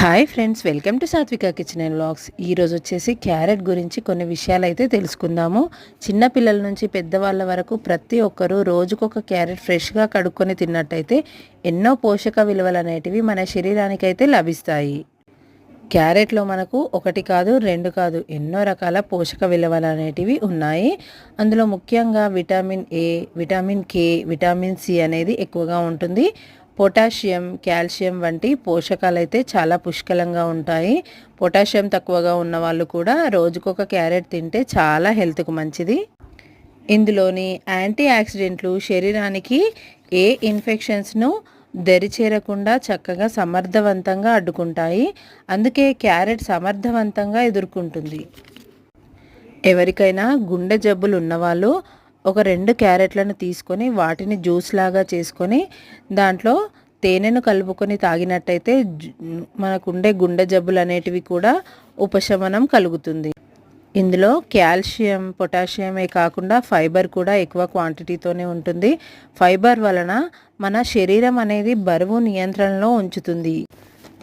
Hi friends welcome to Satvika kitchen and vlogs. ఈరోజు వచ్చేసి carrot గురించి కొన్ని విషయాలు అయితే తెలుసుకుందాము చిన్నపిల్లల నుంచి పెద్దవాళ్ళ వరకు ప్రతి ఒక్కరూ రోజుకొక క్యారెట్ ఫ్రెష్గా కడుక్కొని తిన్నట్టయితే ఎన్నో పోషక విలువలు అనేటివి మన శరీరానికి అయితే లభిస్తాయి. క్యారెట్లో మనకు ఒకటి కాదు రెండు కాదు ఎన్నో రకాల పోషక విలువలు అనేటివి ఉన్నాయి. అందులో ముఖ్యంగా vitamin A vitamin K vitamin C అనేది ఎక్కువగా ఉంటుంది. పొటాషియం కాల్షియం వంటి పోషకాలు అయితే చాలా పుష్కలంగా ఉంటాయి. పొటాషియం తక్కువగా ఉన్న వాళ్ళు కూడా రోజుకొక క్యారెట్ తింటే చాలా హెల్త్కు మంచిది. ఇందులోని యాంటీ ఆక్సిడెంట్లు శరీరానికి ఏ ఇన్ఫెక్షన్స్ను దరిచేరకుండా చక్కగా సమర్థవంతంగా అడ్డుకుంటాయి. అందుకే క్యారెట్ సమర్థవంతంగా ఎదుర్కొంటుంది. ఎవరికైనా గుండె జబ్బులు ఉన్నవాళ్ళు ఒక రెండు క్యారెట్లను తీసుకొని వాటిని జ్యూస్ లాగా చేసుకొని దాంట్లో తేనెను కలుపుకొని తాగినట్టయితే మనకుండే గుండె జబ్బులు అనేటివి కూడా ఉపశమనం కలుగుతుంది. ఇందులో కాల్షియం పొటాషియమే కాకుండా ఫైబర్ కూడా ఎక్కువ క్వాంటిటీతోనే ఉంటుంది. ఫైబర్ వలన మన శరీరం అనేది బరువు నియంత్రణలో ఉంచుతుంది.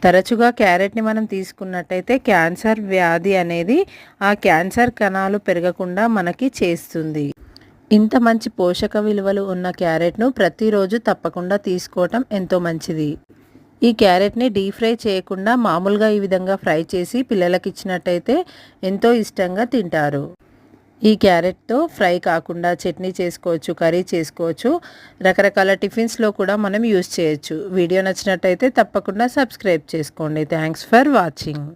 తరచుగా క్యారెట్ని మనం తీసుకున్నట్టయితే క్యాన్సర్ వ్యాధి అనేది ఆ క్యాన్సర్ కణాలు పెరగకుండా మనకి చేస్తుంది. ఇంత మంచి పోషక విలువలు ఉన్న క్యారెట్ను ప్రతిరోజు తప్పకుండా తీసుకోవటం ఎంతో మంచిది. ఈ క్యారెట్ని డీప్ ఫ్రై చేయకుండా మామూలుగా ఈ విధంగా ఫ్రై చేసి పిల్లలకి ఇచ్చినట్టయితే ఎంతో ఇష్టంగా తింటారు. ఈ క్యారెట్తో ఫ్రై కాకుండా చట్నీ చేసుకోవచ్చు కర్రీ చేసుకోవచ్చు రకరకాల టిఫిన్స్లో కూడా మనం యూస్ చేయొచ్చు. వీడియో నచ్చినట్టయితే తప్పకుండా సబ్స్క్రైబ్ చేసుకోండి. Thanks for watching.